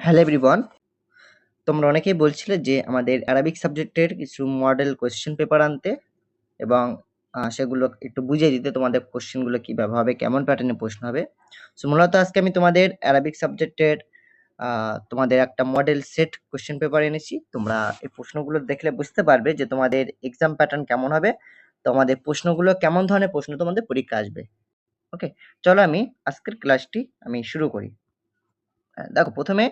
Hello everyone, তোমরা অনেকেই বলছিলে যে আমাদের অ্যারাবিক সাবজেক্টের কিছু মডেল কোয়েশ্চেন পেপার আনতে এবং সেগুলো একটু বুঝিয়ে দিতে তোমাদের কোশ্চেনগুলো কীভাবে হবে, কেমন প্যাটার্নে প্রশ্ন হবে। সো মূলত আজকে আমি তোমাদের অ্যারাবিক সাবজেক্টের তোমাদের একটা মডেল সেট কোশ্চেন পেপার এনেছি। তোমরা এই প্রশ্নগুলো দেখলে বুঝতে পারবে যে তোমাদের এক্সাম প্যাটার্ন কেমন হবে, তোমাদের প্রশ্নগুলো কেমন ধরনের প্রশ্ন তোমাদের পরীক্ষা আসবে। ওকে চলো আমি আজকের ক্লাসটি আমি শুরু করি। দেখো প্রথমে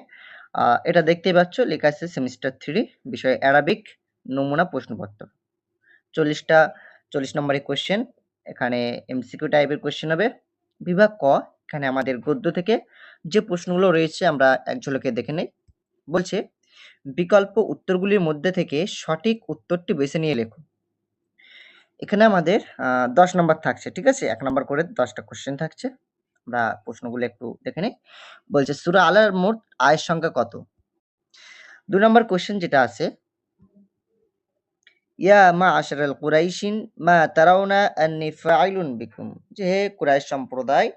এটা দেখতেই পাচ্ছ, লেখা আছে সেমিস্টার থ্রি বিষয় অ্যারাবিক নমুনা, প্রশ্নপত্র। চল্লিশটা, চল্লিশ নম্বরের কোশ্চেন এখানে এমসিকিউ টাইপের কোশ্চেন হবে। বিভাগ ক, এখানে আমাদের গদ্য থেকে যে প্রশ্নগুলো রয়েছে, আমরা এক ঝলকে দেখে নেই। বলছে, বিকল্প উত্তরগুলির মধ্যে থেকে সঠিক উত্তরটি বেছে নিয়ে লেখো। এখানে আমাদের দশ নম্বর থাকছে, ঠিক আছে? এক নম্বর করে দশটা কোশ্চেন থাকছে। আমরা প্রশ্নগুলো একটু দেখে নিই। বলছে, সুরা আলার মোট আয়ের সংখ্যা কত? দু নম্বর কোশ্চেন যেটা আছে, ইয়া মা আশরাল কুরাইশিন মা তারাউনা ফাইলুন বিকুম। যে হে কুরাইশ সম্প্রদায়,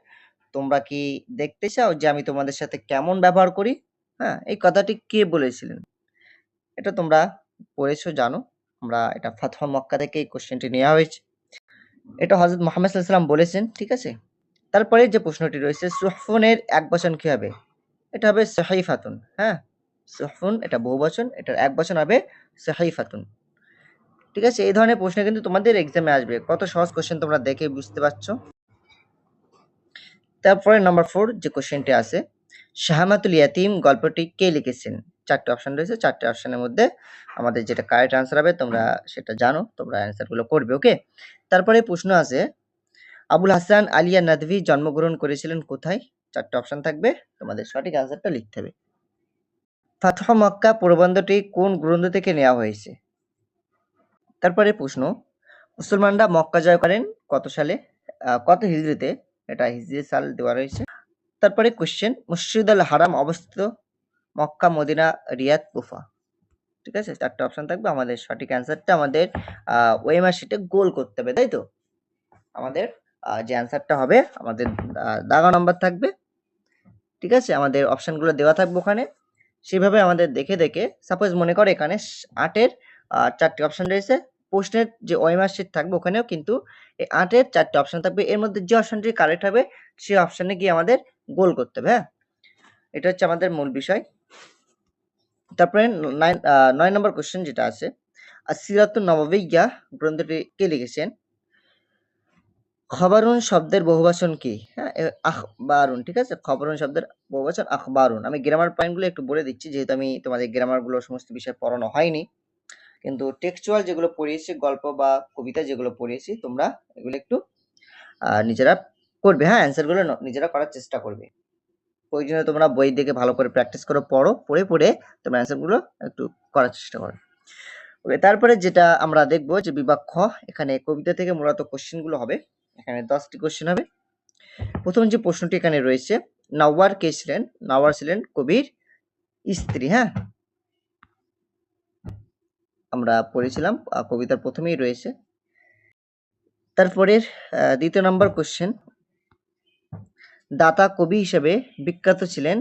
তোমরা কি দেখতে চাও যে আমি তোমাদের সাথে কেমন ব্যবহার করি? হ্যাঁ এই কথাটি কে বলেছিলেন? এটা তোমরা পড়েছো, জানো। আমরা এটা ফাতহ মক্কা থেকে এই কোশ্চেনটি নেওয়া হয়েছে। এটা হজরত মোহাম্মদ সাল্লাম বলেছেন, ঠিক আছে? তারপরে যে প্রশ্নটি রয়েছে, সুহফুনের এক বচন কি হবে? এটা হবে সাহিফাতুন হ্যাঁ? সুহফুন, এটা বহু বচন, এটার এক বচন হবে সাহিফাতুন। ঠিক আছে, এই ধরনের প্রশ্ন কিন্তু তোমাদের এক্সামে আসবে। কত সহজ কোশ্চেন তোমরা দেখে বুঝতে পারছ? তারপরে নাম্বার ফোর যে কোশ্চেনটি আছে, শাহামাতুল ইয়াতিম গল্পটি কে লিখেছেন? চারটে অপশন রয়েছে, চারটে অপশনের মধ্যে আমাদের যেটা কারেক্ট আনসার হবে, তোমরা সেটা জানো, তোমরা অ্যান্সারগুলো করবে ওকে তারপরে প্রশ্ন আছে আবুল হাসান, আলিয়া নাদভি জন্মগ্রহণ করেছিলেন কোথায়? চারটে অপশন থাকবে। তোমাদের সঠিক আনসারটা লিখতে হবে। ফাতহ মক্কা প্রবন্ধটি কোন গ্রন্থ থেকে নেওয়া হয়েছে? তারপরে প্রশ্ন, মুসলমানরা মক্কা জয় করেন কত সালে? কত হিজরিতে এটা হিজরি সাল দেওয়া রয়েছে। তারপরে কোশ্চেন মসজিদ আল হারাম অবস্থিত মক্কা, মদিনা, রিয়াদ, কুফা। ঠিক আছে? চারটে অপশন থাকবে। আমাদের সঠিক অ্যান্সারটা আমাদের ওয়েমার শিটে গোল করতে হবে, তাই তো? আমাদের যে অ্যান্সারটা হবে, আমাদের দাগা নাম্বার থাকবে। ঠিক আছে? আমাদের অপশানগুলো দেওয়া থাকবে ওখানে। সেভাবে আমাদের দেখে দেখে সাপোজ মনে করো এখানে আটের চারটি অপশান রয়েছে। প্রশ্নের যে ওয়েমার শিট থাকবে ওখানেও কিন্তু এই আটের চারটি অপশান থাকবে। এর মধ্যে যে অপশনটি কারেক্ট হবে, সেই অপশানে গিয়ে আমাদের গোল করতে হবে হ্যাঁ? এটা হচ্ছে আমাদের মূল বিষয়। তারপরে নয় নম্বর কোশ্চেন যেটা আছে, আর সিরাতুন নবাবিয়া গ্রন্থটি কে লিখেছেন? খবরুন শব্দের বহুবাচন কি? হ্যাঁ আখবারুন, ঠিক আছে? খবরুন শব্দের বহুবচন, আখবারুন। আমি গ্রামার পয়েন্টগুলো একটু বলে দিচ্ছি, যেহেতু আমি তোমাদের গ্রামারগুলো সমস্ত বিষয় পড়ানো হয়নি। কিন্তু টেক্সচুয়াল যেগুলো পড়িয়েছি, গল্প বা কবিতা যেগুলো পড়িয়েছি, তোমরা এগুলো একটু নিজেরা করবে। হ্যাঁ অ্যান্সারগুলো নিজেরা করার চেষ্টা করবে। ওই জন্য তোমরা বই দেখে ভালো করে প্র্যাকটিস করো পড়ো, পড়ে পড়ে তোমরা অ্যান্সারগুলো একটু করার চেষ্টা করো। তারপরে যেটা আমরা দেখব যে খ এখানে কবিতা থেকে মূলত কোশ্চেনগুলো হবে। এখানে দশটি কোশ্চেন হবে। প্রথম যে প্রশ্নটি এখানে রয়েছে, নাওয়ার কে ছিলেন? নাওয়ার ছিলেন কবির স্ত্রী হ্যাঁ? আমরা পড়েছিলাম কবিতার প্রথমেই রয়েছে। তারপরের দ্বিতীয় নম্বর কোশ্চেন দাতা কবি হিসেবে বিখ্যাত ছিলেন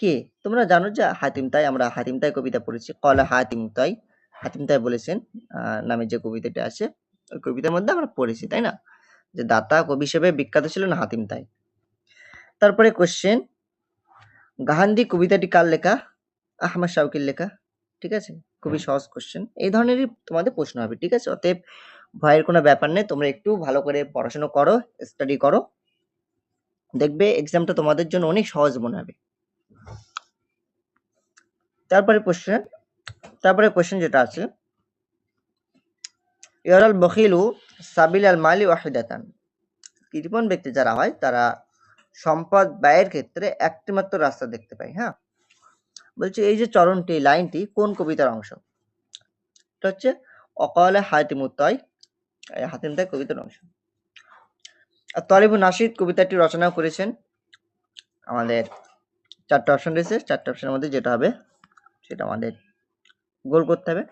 কে? তোমরা জানো যে হাতিম তাই, আমরা হাতিম তাই কবিতা পড়েছি। কলা হাতিম তাই হাতিম তাই বলেছেন নামে যে কবিতাটা আছে, ওই কবিতার মধ্যে আমরা পড়েছি, তাই না? যে দাতা কবি হিসেবে বিখ্যাত ছিলেন হাতিম তাই। তারপরে কোশ্চেন গাহান্দি কবিতাটি কার লেখা? আহমদ শাউকির লেখা ঠিক আছে? খুবই সহজ কোশ্চেন এই ধরনেরই তোমাদের প্রশ্ন হবে ঠিক আছে? অতএব ভয়ের কোনো ব্যাপার নেই তোমরা একটু ভালো করে পড়াশোনা করো স্টাডি করো। দেখবে এক্সামটা তোমাদের জন্য অনেক সহজ মনে হবে। তারপরে কোশ্চেন তারপরে কোশ্চেন যেটা আছে ইয়ারাল বখিলু সাবিল আল মালি ওয়াহিদাতান। কৃপণ ব্যক্তি যারা হয়, তারা সম্পদ ব্যয়ের ক্ষেত্রে একটি মাত্র রাস্তা দেখতে পায় হ্যাঁ? বলছে, এই যে চরণটি লাইনটি কোন কবিতার অংশ? এটা হচ্ছে, অকালে হাতিমুত্তয় এই হাতিম তাই কবিতার অংশ। আর তলিবু নাসিদ কবিতাটি রচনা করেছেন। আমাদের চারটে অপশন রয়েছে, চারটে অপশনের মধ্যে যেটা হবে, সেটা আমাদের গোল করতে হবে।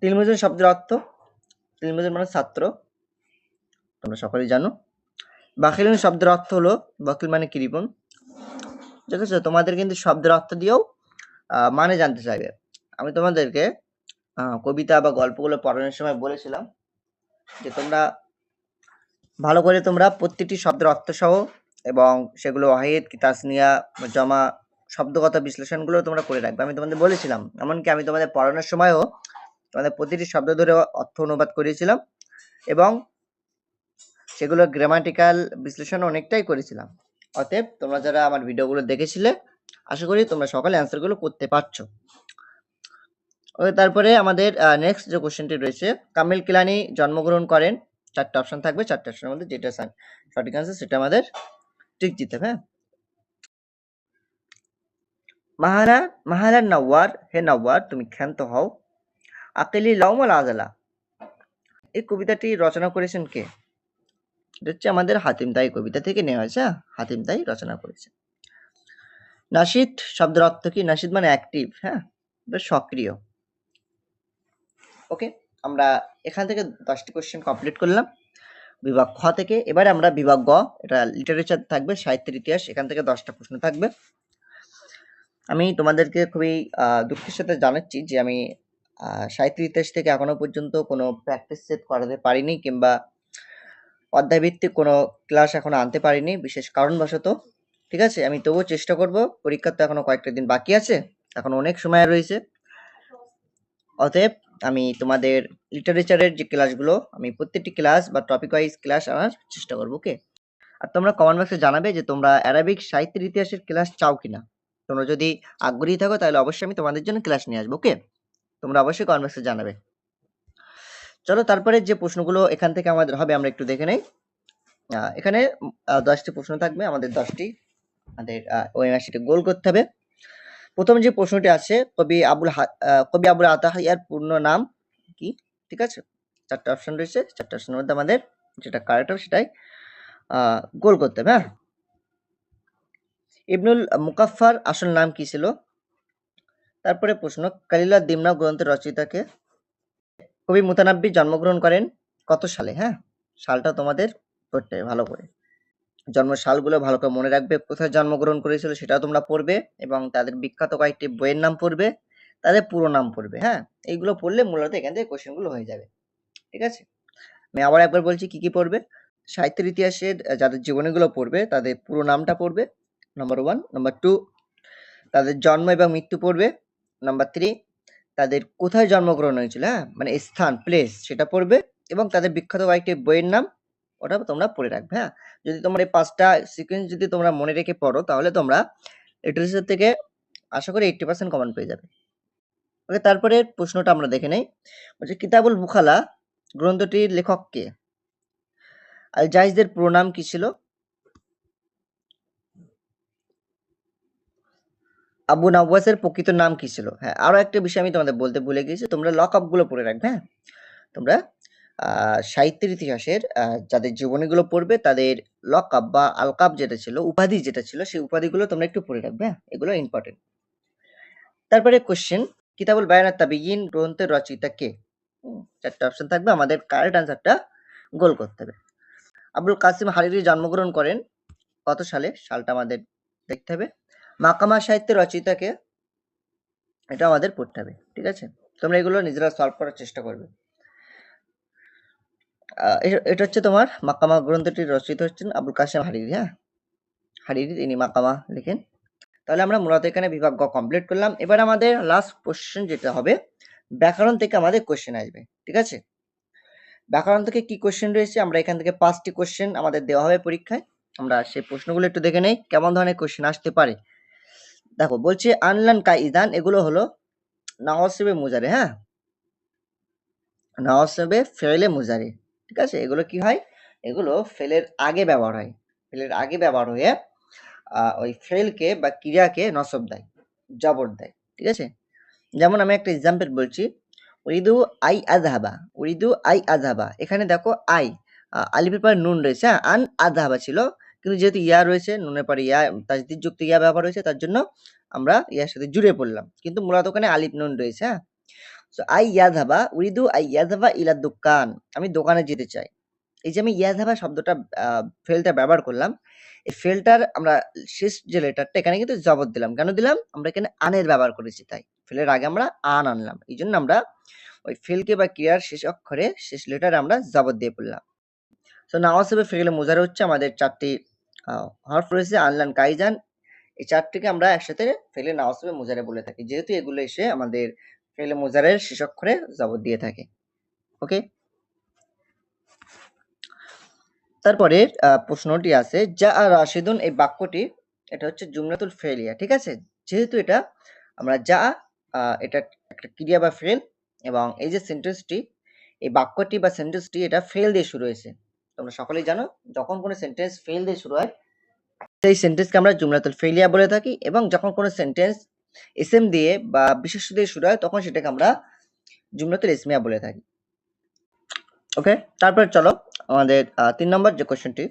তিলমুজন শব্দের অর্থ তিলমুজন মানে ছাত্র তোমরা সকলেই জানো বাকিলুন শব্দের অর্থ হলো বাকিল মানে কৃপণ ঠিক আছে? তোমাদের কিন্তু শব্দের অর্থ দিয়েও মানে জানতে চাইবে। আমি তোমাদেরকে কবিতা বা গল্পগুলো পড়ানোর সময় বলেছিলাম যে তোমরা ভালো করে তোমরা প্রত্যেকটি শব্দের অর্থ সহ এবং সেগুলো ওয়াহিদ কি তাসনিয়া জমা, শব্দগত বিশ্লেষণগুলো তোমরা করে রাখবে। আমি তোমাদের বলেছিলাম। এমনকি আমি তোমাদের পড়ানোর সময়ও তোমাদের প্রতিটি শব্দ ধরে অর্থ অনুবাদ করেছিলাম এবং সেগুলোর গ্রামাটিক্যাল বিশ্লেষণ অনেকটাই করেছিলাম। অতএব তোমরা যারা আমার ভিডিওগুলো দেখেছিলে আশা করি তোমরা সকলে অ্যান্সারগুলো করতে পারছ। ওকে তারপরে আমাদের নেক্সট যে কোয়েশ্চেনটি রয়েছে কামিল কিলানি জন্মগ্রহণ করেন। ৪ টা অপশন থাকবে। ৪ টা অপশনের মধ্যে যেটা সঠিক অ্যান্সার সেটা আমাদের দিতে হবে, হ্যাঁ? মাহারা মাহারা নওয়ার, হে নওয়ার তুমি ক্ষান্ত হও। আকিলি লাউমাল আজালা। এই কবিতাটি রচনা করেছেন কে? এটা হচ্ছে আমাদের হাতিম তাই কবিতা থেকে নেওয়া হয়েছে, হ্যাঁ? হাতিম তাই রচনা করেছে। নাসিদ শব্দের অর্থ কি? নাসিদ মানে অ্যাক্টিভ, হ্যাঁ? সক্রিয়। ওকে? আমরা এখান থেকে ১০ টি কোয়েশ্চেন কমপ্লিট করলাম। বিভাগ খ থেকে। এবারে আমরা বিভাগ গ, এটা লিটারেচার থাকবে, সাহিত্যের ইতিহাস। এখান থেকে দশটা প্রশ্ন থাকবে। আমি তোমাদেরকে খুবই দুঃখের সাথে জানাচ্ছি যে আমি সাহিত্যের ইতিহাস থেকে এখনও পর্যন্ত কোনো প্র্যাকটিস সেট করাতে পারিনি কিংবা অধ্যায়ভিত্তিক কোনো ক্লাস এখনও আনতে পারিনি বিশেষ কারণবশত। ঠিক আছে? আমি তবুও চেষ্টা করব। পরীক্ষার তো এখনও কয়েকটা দিন বাকি আছে। এখন অনেক সময় রয়েছে। অতএব আমি তোমাদের লিটারেচারের যে ক্লাসগুলো আমি প্রত্যেকটি ক্লাস বা টপিক ওয়াইজ ক্লাস আনার চেষ্টা করব ওকে? আর তোমরা কমেন্ট বক্সে জানাবে যে তোমরা অ্যারাবিক সাহিত্যের ইতিহাসের ক্লাস চাও কিনা? তোমরা যদি আগ্রহী থাকো তাহলে অবশ্যই আমি তোমাদের জন্য ক্লাস নিয়ে আসব, ওকে? তোমরা অবশ্যই কমেন্ট বক্সে জানাবে। চলো তারপরে যে প্রশ্নগুলো এখান থেকে আমাদের হবে আমরা একটু দেখে নেই। এখানে উম আ ১০ টি প্রশ্ন থাকবে। আমাদের দশটি আমাদের ওএমআর গোল করতে হবে। প্রথম যে প্রশ্নটি আছে কবি আবুল কবি আবুল আতাহিয়ার পূর্ণ নাম কি? ঠিক আছে? ৪ টা অপশন রয়েছে। ৪ টা অপশনের মধ্যে আমাদের যেটা কারেক্ট হবে সেটাই গোল করতে হবে, হ্যাঁ? ইবনুল মুকাফফার আসল নাম কি ছিল? তারপরে প্রশ্ন কালিলাদ দিমনা গ্রন্থের রচয়িতা কে? কবি মুতানাব্বি জন্মগ্রহণ করেন কত সালে? হ্যাঁ? সালটা তোমাদের পড়তে ভালো করে। জন্ম সালগুলো ভালো করে মনে রাখবে। কোথায় জন্মগ্রহণ করেছিল সেটাও তোমরা পড়বে এবং তাদের বিখ্যাত কয়েকটি বইয়ের নাম পড়বে। তাদের পুরো নাম পড়বে, হ্যাঁ? এইগুলো পড়লে মূলত এখান থেকে কোয়েশ্চেনগুলো হয়ে যাবে। ঠিক আছে? আমি আবার একবার বলছি কি, কি পড়বে? সাহিত্যের ইতিহাসের যাদের জীবনীগুলো পড়বে তাদের পুরো নামটা পড়বে। নম্বর ওয়ান নাম্বার টু তাদের জন্ম এবং মৃত্যু পড়বে। নাম্বার থ্রি তাদের কোথায় জন্মগ্রহণ হয়েছিল, হ্যাঁ? মানে স্থান, প্লেস সেটা পড়বে এবং তাদের বিখ্যাত কয়েকটি বইয়ের নাম ওটা তোমরা পড়ে রাখবে, হ্যাঁ? যদি তোমরা এই ৫ টা সিকোয়েন্স যদি তোমরা মনে রেখে পড়ো তাহলে তোমরা লিটারেচার থেকে আশা করি 80% কমন পেয়ে যাবে। ওকে তারপরের প্রশ্নটা আমরা দেখে নেই। বলছে কিতাবুল বুখালা গ্রন্থটির লেখক কে? আল জাহিজের পুরো নাম কি ছিল? আবু নওয়াসের প্রকৃত নাম কি ছিল? হ্যাঁ, আরও একটা বিষয় আমি তোমাদের বলতে ভুলে গিয়েছি। তোমরা লকআপগুলো পড়ে রাখবে, হ্যাঁ? তোমরা সাহিত্যের ইতিহাসের যাদের জীবনীগুলো পড়বে তাদের লকআপ বা আলকাব যেটা ছিল, উপাধি যেটা ছিল সেই উপাধিগুলো তোমরা একটু পড়ে রাখবে, হ্যাঁ? এগুলো ইম্পর্টেন্ট তারপরে কোয়েশ্চেন কিতাবুল বায়ানাত তাবিয়িন গ্রন্থের রচয়িতা কে? হুম, ৪ টা অপশন থাকবে। আমাদের কারেক্ট আনসারটা গোল করতে হবে। আবুল কাসিম হারিরি জন্মগ্রহণ করেন কত সালে? সালটা আমাদের দেখতে হবে। মাকামা সাহিত্যের রচয়িতা কে? এটা আমাদের পড়তে হবে। ঠিক আছে? তোমরা এগুলো নিজেরা সলভ করার চেষ্টা করবে। এটা হচ্ছে তোমার মাকামা গ্রন্থটির রচিত হচ্ছেন আবুল কাসেম হারিরি, হ্যাঁ? হারিরি তিনি মাকামা লেখেন। তাহলে আমরা মূলত এখানে বিভাগ গ কমপ্লিট করলাম। এবার আমাদের লাস্ট কোশ্চেন যেটা হবে ব্যাকরণ থেকে আমাদের কোশ্চেন আসবে। ঠিক আছে? ব্যাকরণ থেকে কি কোশ্চেন রয়েছে? আমরা এখান থেকে পাঁচটি কোশ্চেন আমাদের দেওয়া হবে পরীক্ষায়। আমরা সেই প্রশ্নগুলো একটু দেখে নেই কেমন ধরনের কোয়েশ্চেন আসতে পারে। দেখো বলছি আনলান কাইদান এগুলো হলো নাওয়াসিবে মুজারে, হ্যাঁ? নাওয়াসিবে ফেলে মুজারে। ঠিক আছে? এগুলো কি হয়? এগুলো ফেলের আগে ব্যবহার হয়। ফেলের আগে ব্যবহার হয়ে ওই ফেলকে বা ক্রিয়াকে নসব দেয়, জবর দেয়। ঠিক আছে? যেমন আমি একটা এক্সাম্পল বলছি। উরিদু আই আজহাবা উরিদু আই আজহাবা এখানে দেখো আই আ আলিফের নুন রয়েছে, হ্যাঁ? আন আজহাবা ছিল। কিন্তু যেহেতু ইয়া রয়েছে, নুনের পরে ইয়া তাজদির যুক্ত ইয়া ব্যবহার হয়েছে তার জন্য আমরা ইয়ার সাথে জুড়ে পড়লাম। কিন্তু মূলত ওখানে আলিফ নুন রয়েছে, হ্যাঁ? সো আই ইয়াযহাবা উরিদু আই ইয়াযহাবা ইলা দোকান আমি দোকানে যেতে চাই। এই যে আমি ইয়াযহাবা শব্দটা ফেলটা ব্যবহার করলাম। এই ফেলটার আমরা শেষ যে লেটারটা এখানে কিন্তু জবর দিলাম কেন দিলাম আমরা এখানে আনের ব্যবহার করেছি তাই ফেলের আগে আমরা আন আনলাম এই জন্য আমরা ওই ফেলকে বা ক্রিয়ার শেষ অক্ষরে শেষ লেটারে আমরা জবর দিয়ে পড়লাম তো নাওয়াসবে ফেলে মোজারে হচ্ছে আমাদের চারটি হরফ রয়েছে আনলান কাইজান এই চারটিকে আমরা একসাথে ফেলে নাওয়াসবে মোজারে বলে থাকি। যেহেতু এগুলো এসে আমাদের ফেলে মোজারের শেষ অক্ষরে জবর দিয়ে থাকে। ওকে? তারপরে প্রশ্নটি আছে যা আর রাশিদুন, এই বাক্যটি, এটা হচ্ছে জুমনাতুল ফেলিয়া ঠিক আছে? যেহেতু এটা, আমরা যা এটা একটা ক্রিয়া বা ফেল, এবং এই যে সেন্টেন্সটি এই বাক্যটি বা সেন্টেন্সটি এটা ফেল দিয়ে শুরু হয়েছে। তোমরা সকলেই জানো, যখন কোনো সেন্টেন্স ফেল দিয়ে শুরু হয়, সেই সেন্টেন্সকে আমরা জুমলাতুল ফেলিয়া বলে থাকি এবং যখন কোনো সেন্টেন্স এসএম দিয়ে বা বিশেষ দিয়ে শুরু হয়, তখন সেটাকে আমরা জুমলাতুল ইসমিয়া বলে থাকি। ওকে তারপর চলো, আমাদের তিন নম্বর যে কোশ্চেনটি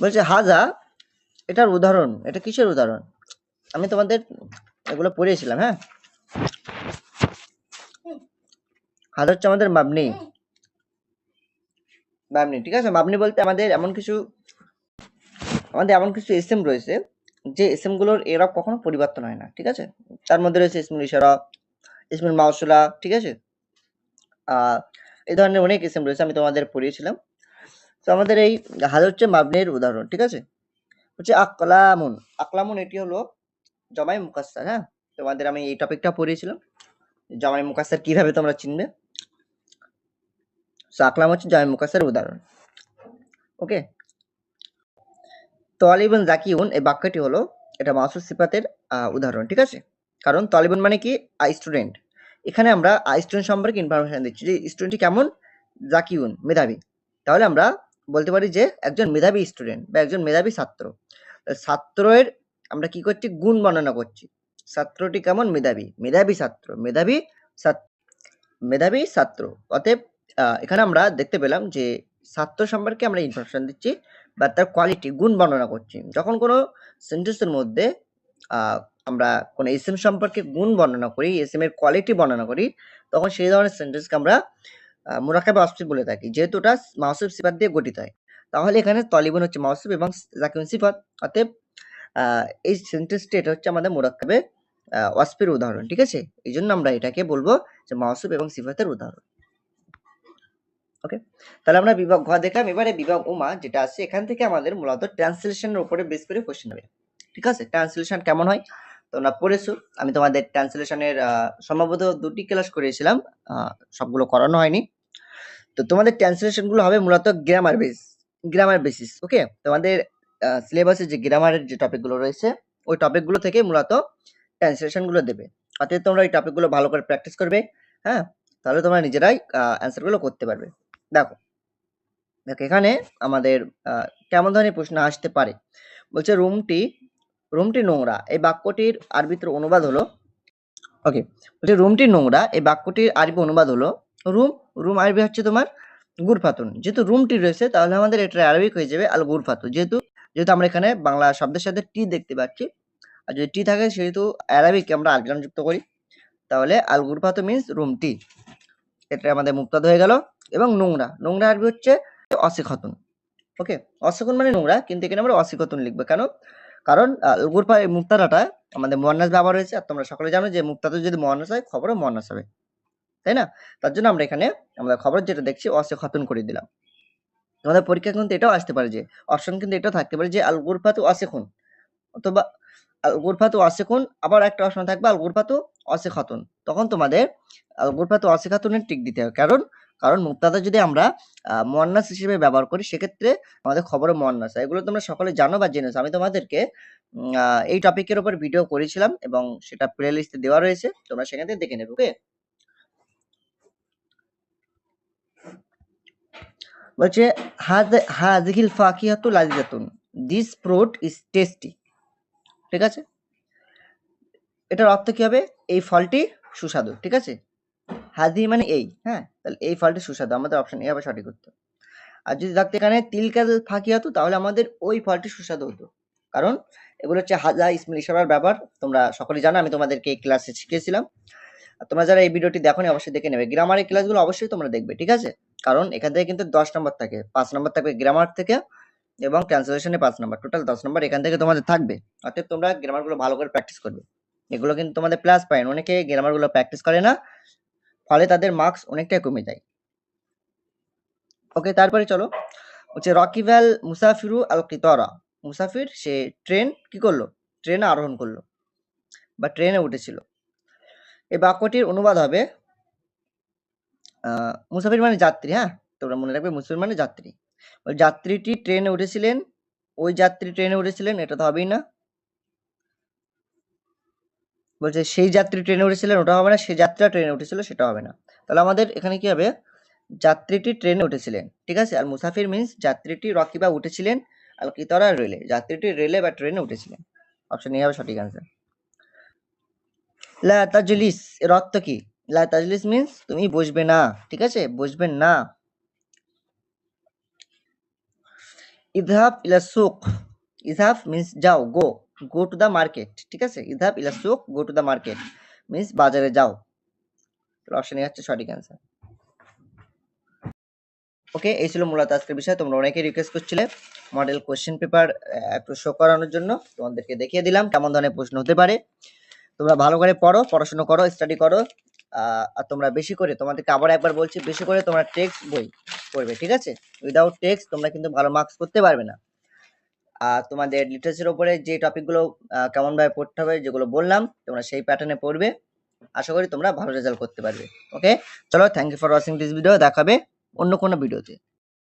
বলছে, হাজা, এটার উদাহরণ, এটা কিসের উদাহরণ? আমি তোমাদের এগুলো পড়িয়েছিলাম হ্যাঁ? হাজা হচ্ছে আমাদের মাবনি। মাবনি ঠিক আছে? মাবনি বলতে আমাদের এমন কিছু, আমাদের এমন কিছু এসএম রয়েছে, যে এসএমগুলোর এরা কখনো পরিবর্তন হয় না, ঠিক আছে? তার মধ্যে রয়েছে ইসমুল ইশারা ইসমুল মাউসুলা, ঠিক আছে? এই ধরনের অনেক এসএম রয়েছে, আমি তোমাদের পড়িয়েছিলাম। তো আমাদের এই হাজার হচ্ছে মাবনির উদাহরণ, ঠিক আছে? হচ্ছে আকলামুন। আকলামুন এটি হলো জমাই মুকাস্সার হ্যাঁ? তোমাদের আমি এই টপিকটা পড়িয়েছিলাম। জমাই মুকাস্সার কীভাবে তোমরা চিনবে? আকলাম হচ্ছে জয় মুকাস্সার উদাহরণ। ওকে? তলিবন জাকিউন, এই বাক্যটি হলো এটা মাসুদ সিফাতের উদাহরণ, ঠিক আছে? কারণ তলিবন মানে কি? আই স্টুডেন্ট এখানে আমরা আই স্টুডেন্ট সম্পর্কে ইনফরমেশন দিচ্ছি যে স্টুডেন্টটি কেমন? জাকিউন, মেধাবী। তাহলে আমরা বলতে পারি যে একজন মেধাবী স্টুডেন্ট বা একজন মেধাবী ছাত্র। ছাত্রের আমরা কি করছি? গুণ বর্ণনা করছি। ছাত্রটি কেমন? মেধাবী। মেধাবী ছাত্র। মেধাবী ছাত্র। মেধাবী ছাত্র। অতএব এখানে আমরা দেখতে পেলাম যে ছাত্র সম্পর্কে আমরা ইনফরমেশন দিচ্ছি, বা তার কোয়ালিটি গুণ বর্ণনা করছি। যখন কোনো সেন্টেন্সের মধ্যে আমরা কোনো এসএম সম্পর্কে গুণ বর্ণনা করি এসএম এর কোয়ালিটি বর্ণনা করি, তখন সেই ধরনের সেন্টেন্সকে আমরা মুরাকাবে অস্ফিত বলে থাকি, যেহেতু ওটা মাউসুফ সিফাত দিয়ে গঠিত হয়। তাহলে এখানে তলিবন হচ্ছে মাউসুফ এবং জাকিউন সিফাত। অতএব এই সেন্টেন্সটি এটা হচ্ছে আমাদের মুরাক্কাবে ওয়াসফের উদাহরণ, ঠিক আছে? এই জন্য আমরা এটাকে বলব যে মাউসুফ এবং সিফাতের উদাহরণ। ওকে তাহলে আমরা বিভাগ ঘ দেখলাম, এবারে বিভাগ উমা যেটা আছে, এখান থেকে আমাদের মূলত ট্রান্সলেশনের উপরে বেস করে কোশ্চেন হবে। ঠিক আছে? ট্রান্সলেশন কেমন হয়? তোমরা পড়েছো, আমি তোমাদের ট্রান্সলেশনের সম্ভবত দুটি ক্লাস করিয়েছিলাম সবগুলো করানো হয়নি। তো তোমাদের ট্রান্সলেশনগুলো হবে মূলত grammar base grammar basis okay তোমাদের সিলেবাসে যে গ্রামারের যে টপিকগুলো রয়েছে, ওই টপিকগুলো থেকে মূলত ট্রান্সলেশনগুলো দেবে। অতএব তোমরা এই টপিকগুলো ভালো করে প্র্যাকটিস করবে হ্যাঁ? তাহলে তোমরা নিজেরাই অ্যান্সারগুলো করতে পারবে। দেখো দেখো এখানে আমাদের কেমন ধরনের প্রশ্ন আসতে পারে? বলছে রুমটি রুমটি নোংরা, এই বাক্যটির আরবিতে অনুবাদ হলো ওকে বলছে রুমটি নোংরা, এই বাক্যটির আরবি অনুবাদ হলো, রুম রুম আরবি হচ্ছে তোমার গুরফাতুন। যেহেতু রুমটি রয়েছে, তাহলে আমাদের এটা আরবিক হয়ে যাবে আল গুরফাতু যেহেতু যেহেতু আমরা এখানে বাংলা শব্দের সাথে টি দেখতে পাচ্ছি, আর যদি টি থাকে সেহেতু অ্যারাবিকে আমরা আলগ্রাম যুক্ত করি, তাহলে আল গুরফাতু মিন্স রুমটি এটা আমাদের মুক্তাদ হয়ে গেল। এবং নোংরা। নোংরা আরবি হচ্ছে অসিখতুন ওকে? অসিখুন মানে নোংরা, কিন্তু এখানে আমরা অসিখতুন লিখব। কেন? কারণ গুরফা এই মুক্তাদাটা আমাদের মোয়ান্নাস ব্যবহার হয়েছে, আর তোমরা সকলে জানো যে মুক্তাদা যদি মোয়ান্নাস হয়, খবরও মোয়ান্নাস হবে। তাই না? তার জন্য আমরা এখানে, আমরা খবর যেটা দেখছি অসিখতুন করে দিলাম। তোমাদের পরীক্ষা কিন্তু এটাও আসতে পারে যে, অপশন কিন্তু এটাও থাকতে পারে যে আল গুরফাতু অসিখুন অথবা গুরফাতু অসিখুন আবার একটা অপশন থাকবে, আল গুরফাতু অসিখতুন। তখন তোমাদের আল গুরফাতু অসিখাতুনের টিক দিতে হবে। কারণ কারণ মুক্তাদা যদি আমরা মোয়ান্নাস হিসেবে ব্যবহার করি, সেক্ষেত্রে আমাদের খবরে মোয়ান্নাস এগুলো তোমরা সকলে জানো বা জেনেছো। আমি তোমাদেরকে এই টপিকের উপর ভিডিও করেছিলাম এবং সেটা প্লে লিস্টে দেওয়া রয়েছে। তোমরা সেখান থেকে দেখে নেবে ওকে বলছে হাজ- হাজিহিল ফাকিহাতু লাজিজাতুন। দিস ফ্রুট ইজ টেস্টি ঠিক আছে? এটার অর্থ কি হবে? এই ফলটি সুস্বাদু, ঠিক আছে? হাজি মানে এই হ্যাঁ? তাহলে এই ফলটি সুস্বাদু, আমাদের অপশন এ হবে সঠিক উত্তর। আর যদি থাকতো এখানে তিলকাল ফাঁকি হতো, তাহলে আমাদের ওই ফলটি সুস্বাদু হতো। কারণ এগুলো হচ্ছে হাজা ইসমিল ইশারার ব্যাপার তোমরা সকলেই জানো, আমি তোমাদেরকে এই ক্লাসে শিখিয়েছিলাম। আর তোমরা যারা এই ভিডিওটি দেখো অবশ্যই দেখে নেবে। গ্রামারের ক্লাসগুলো অবশ্যই তোমরা দেখবে, ঠিক আছে? কারণ এখান থেকে কিন্তু দশ নম্বর থাকে, পাঁচ নম্বর থাকবে গ্রামার থেকে এবং ট্রান্সলেশনে পাঁচ নাম্বার টোটাল দশ নাম্বার এখান থেকে তোমাদের থাকবে। অর্থাৎ তোমরা গ্রামারগুলো ভালো করে প্র্যাকটিস করবে। এগুলো কিন্তু তোমাদের প্লাস পয়েন্ট অনেকে গ্রামারগুলো প্র্যাকটিস করে না, ফলে তাদের মার্কস অনেকটাই কমে যায়। ওকে তারপরে চলো। হচ্ছে রকিভ্যাল মুসাফিরু আল কিতরা মুসাফির সে ট্রেন কি করল? ট্রেনে আরোহণ করল বা ট্রেনে উঠেছিল। এই বাক্যটির অনুবাদ হবে মুসাফির মানে যাত্রী হ্যাঁ? তোমরা মনে রাখবে মুসাফির মানে যাত্রী। ওই যাত্রীটি ট্রেনে উঠেছিলেন। ওই যাত্রী ট্রেনে উঠেছিলেন, এটা তো হবেই না। বলছে, সেই যাত্রী ট্রেনে উঠেছিলেন, ওটা হবে না। সেই যাত্রীরা ট্রেনে উঠেছিল, সেটা হবে না। তাহলে আমাদের এখানে কি হবে? যাত্রীটি ট্রেনে উঠেছিলেন, ঠিক আছে? আর মুসাফির মিন্স যাত্রীটি রকিবা উঠেছিলেন, আর কিতরা রেলে। যাত্রীটি রেলে বা ট্রেনে উঠেছিলেন। অপশন এ হবে সঠিক আনসার লা তাজলিস, এর অর্থ কি? লা তাজলিস মিন্স তুমি বসবে না, ঠিক আছে? বসবেন না। ইদহাব ইলা সুক ইদহাব মিন্স যাও go go to the market ঠিক আছে? ইদহাব ইলা সুক go to the market means বাজারে যাও। অপশন হচ্ছে সঠিক অ্যান্সার ওকে এই ছিল মূলত আজকের বিষয়। তোমরা অনেকে রিকোয়েস্ট করছিলে মডেল কোশ্চেন পেপার একটু শো করানোর জন্য। তোমাদেরকে দেখিয়ে দিলাম কেমন ধরনের প্রশ্ন হতে পারে। তোমরা ভালো করে পড়ো, পড়াশোনা করো স্টাডি করো। তোমরা বেশি করে, তোমাদেরকে আবার একবার বলছি, বেশি করে তোমরা টেক্সট বই পড়বে, ঠিক আছে? উইদাউট টেক্সট তোমরা কিন্তু ভালো মার্কস করতে পারবে না। আর তোমাদের লিটারেচার উপরে যে টপিকগুলো কেমনভাবে পড়তে হবে, যেগুলো বললাম, তোমরা সেই প্যাটার্নে পড়বে। আশা করি তোমরা ভালো রেজাল্ট করতে পারবে ওকে চলো thank you for watching this video দেখাবে অন্য কোনো ভিডিওতে